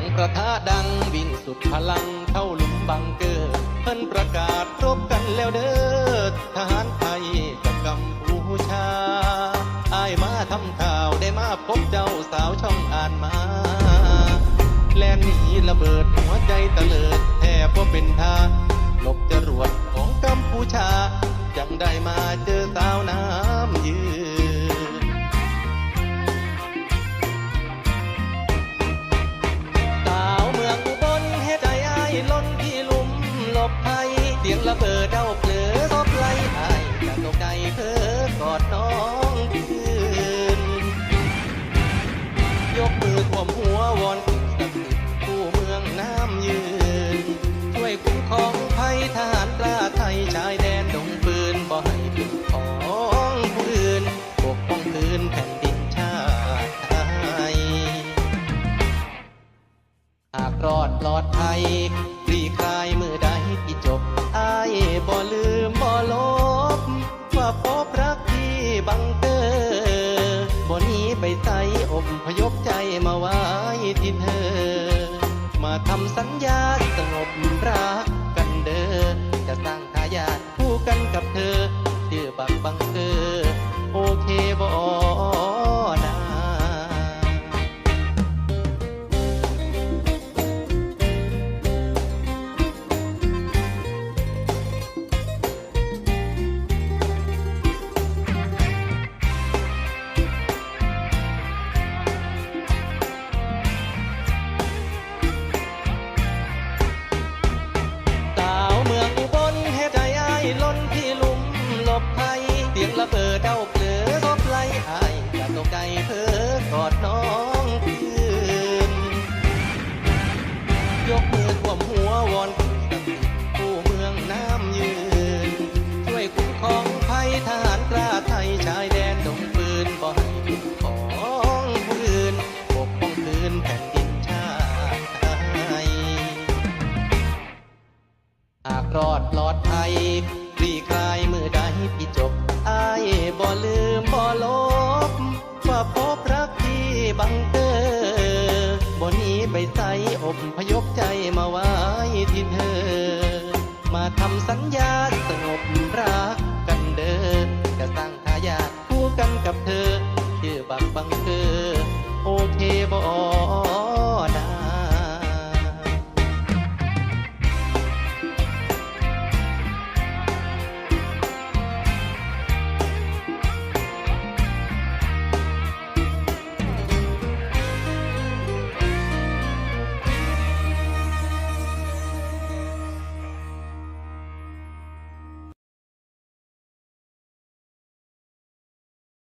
งประทะดังวิ่งสุดพลังเข้าหลุมบังเกอร์เพิ่นประกาศรบกันแล้วเด้อทหารไทยกับกัมพูชาอายมาทำข่าวได้มาพบเจ้าสาวช่องอ่านมาแลนหนีระเบิดหัวใจตะเลิดแทบว่าเป็นทาลบจรวดของกัมพูชายังได้มาเจอสา เสียงระเบิดเดาเปลือซบไหลอ้ายจากตกใจเพ้อกอดน้องคืนยกมือท่วมหัววอนสิ่งศักดิ์สิทธิ์ผู้เมืองน้ำยืน ช่วยคุ้มครองภัยทหารกล้าไทยชายแดนดงปืนบ่ให้เป็นของผู้อื่นปกป้องพื้นแผ่นดินชาติไทยหากรอดปลอดภัย บ่ลืมบ่ลบว่าพบรักที่บังเกอร์บ่หนีไปใส่อบพยพใจมาไว้ที่เธอ มาทำสัญญาสงบรัก ระเบิดเดาเปลือซบไหลอ้ายจากตกใจเพ้อกอดน้องคืนยกมือท่วมหัววอนผู้เมืองน้ำยืน ช่วยคุ้มครองภัยทหารกล้าไทยชายแดนดงปืนบ่ให้เป็นของผู้อื่นปกป้องคืนแผ่นดินชาติไทยหากรอดปลอดภัย ลืมบ่ลบ ว่าพบรักที่บังเกอร์บ่หนีไปใส่อบพยพใจมาไว้ที่เธอ มาทำสัญญาสงบรัก